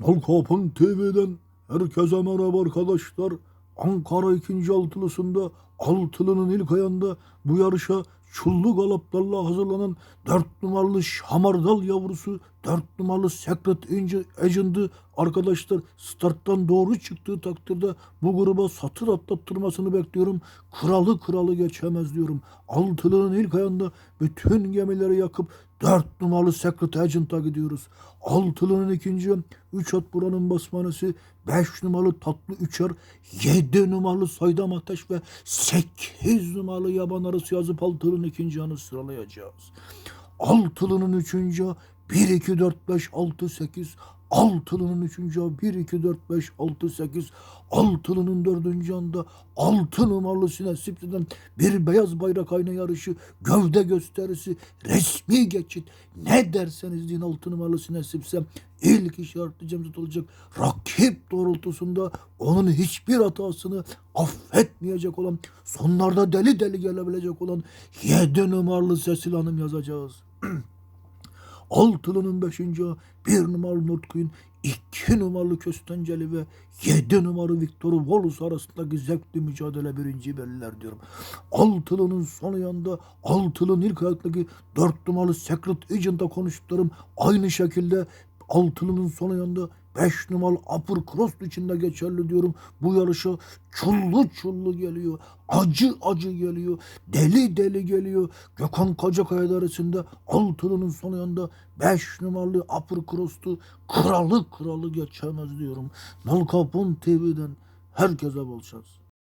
Nalkapın TV'den herkese merhaba arkadaşlar. Ankara 2. altılısında altılının ilk ayında bu yarışa çullu galaplarla hazırlanan 4 numaralı şamardal yavrusu 4 numaralı Secret Agent'ı arkadaşlar starttan doğru çıktığı takdirde bu gruba satır atlattırmasını bekliyorum. Kralı kralı geçemez diyorum. Altılının ilk ayında bütün gemileri yakıp 4 numaralı Secret Agent'a gidiyoruz. Altılının ikinci 3 at buranın basmanesi 5 numaralı tatlı üçer 7 numaralı saydam ateş ve 8 numaralı yaban arısı yazıp altılının ikinci anı sıralayacağız. Altılının üçüncü 1, 2, 4, 5, 6, 8. Altılının üçüncü 1, 2, 4, 5, 6, 8. Altılının dördüncü anda altı numaralı Sinesipsi'den bir beyaz bayrak ayna yarışı, gövde gösterisi, resmi geçit. Ne derseniz deyin altı numaralı Sinesips'e ilk işaretleyeceğim tutulacak. Rakip doğrultusunda onun hiçbir hatasını affetmeyecek olan, sonlarda deli deli gelebilecek olan yedi numaralı Sesil Hanım yazacağız. Altılının beşinci bir numaralı Nurtku'nun iki numaralı Köstenceli ve yedi numaralı Victor Wallace arasındaki zevkli mücadele birinci belirler diyorum. Altılının son yanında altılının ilk ayaktaki dört numaralı Secret Agent'a konuştuklarım aynı şekilde altılının son yanında 5 numaralı Upper Cross içinde geçerli diyorum. Bu yarışa çullu çullu geliyor. Acı acı geliyor. Deli deli geliyor. Gökhan Kacakaya derisinde altılının son yanında 5 numaralı Upper Cross'tu. Kralı kralı geçemez diyorum. Nalkapon TV'den herkese bol şans.